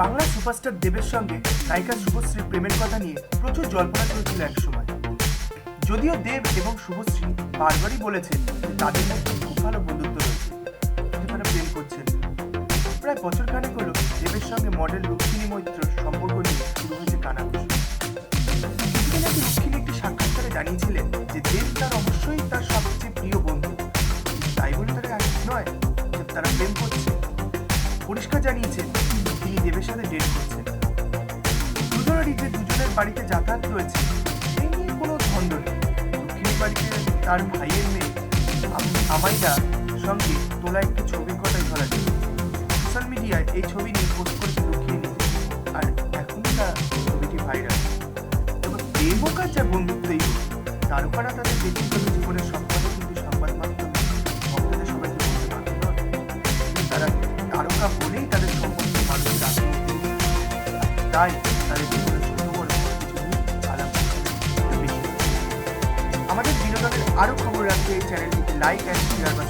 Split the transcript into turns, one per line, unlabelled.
Bangla superstar দেবের সঙ্গে নায়িকা শুভশ্রীর প্রেমের কথা নিয়ে প্রচুর জল্পনা চলছিল একসময় যদিও দেব এবং শুভশ্রী বারবারই বলেছেন তাদের মধ্যে খুব ভালো বন্ধুত্ব রয়েছে। তারা প্রেম করছেন প্রায় বছর খানেক হলো দেবের সঙ্গে মডেল রুক্মিণী মৈত্র সম্পর্ক নিয়ে শুরু হয়েছে কানাঘুষো কিছুদিন একটি সাক্ষাৎকারে জানিয়েছিলেন যে দেব তার অবশ্যই তার সবচেয়ে প্রিয় বন্ধু। তাই বলে তারা নয় তারা প্রেম করছে। পরিষ্কার জানিয়েছেন তিনি দেবের সাথে ডেট করছেন। দুজনেরই যে দুজনের বাড়িতে যাতায়াত রয়েছে, এই নিয়ে কোনো ধন্দ নেই। বাড়িতে তার ভাইয়ের মেয়ে আম- আমাইদা সঙ্গে তোলা একটি ছবির কথাই ধরা যায়। সোশ্যাল মিডিয়ায় এই ছবি নিয়ে পোস্ট করেছে দক্ষিণী আর এখনই তার ছবিটি ভাইরাল প্রেম হোক আর যা বন্ধুত্বই তারকারা তাদের ব্যক্তিগত বলেই তাদের সম্পর্কে তাই তাদের জীবনে সুন্দর আমাদের বিনোদনের আরও খবর রাখতে এই চ্যানেলটিকে লাইক অ্যান্ড শেয়ার বা